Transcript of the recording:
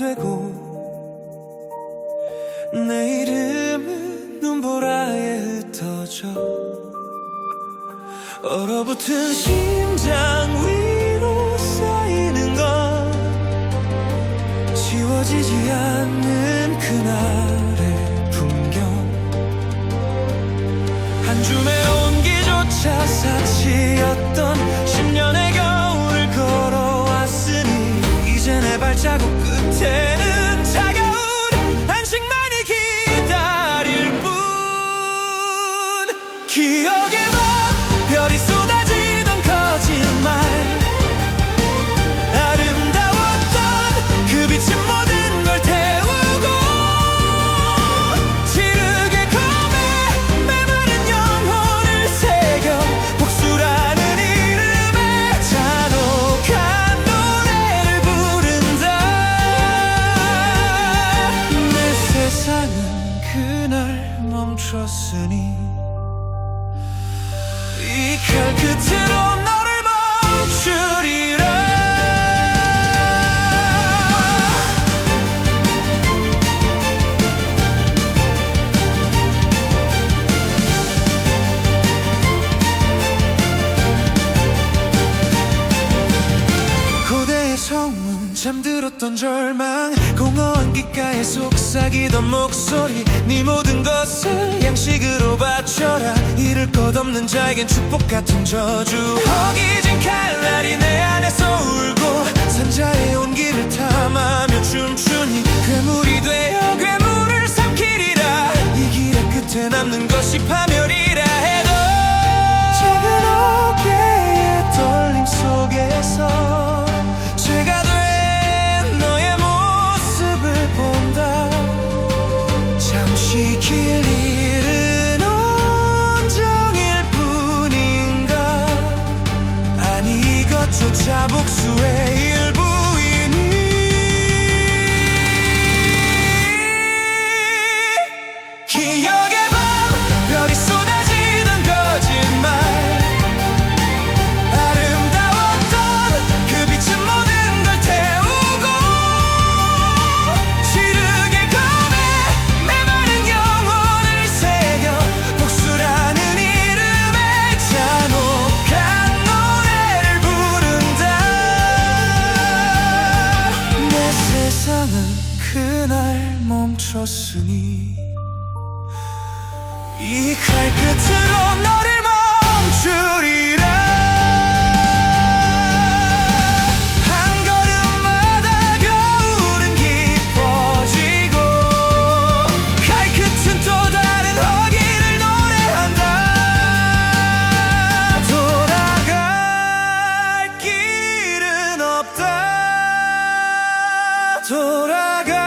되고 내 이름은 눈보라에 흩어져 얼어붙은 심장 위로 쌓이는 건 지워지지 않는 그날의 풍경 한 줌의 온기조차 사치였던 10년의 겨울을 걸어왔으니 이제 내 발자국 끝 멈췄으니 이 칼 끝으로 너를 멈추리라. 고대의 성문 잠들었던 절망 공허한 귓가에 속삭이던 목소리 네 모든 것을 양식으로 바쳐라. 잃을 것 없는 자에겐 축복 같은 저주. 허기진 칼날이 내 세상은 그날 멈췄으니 이 칼 끝으로 돌아갈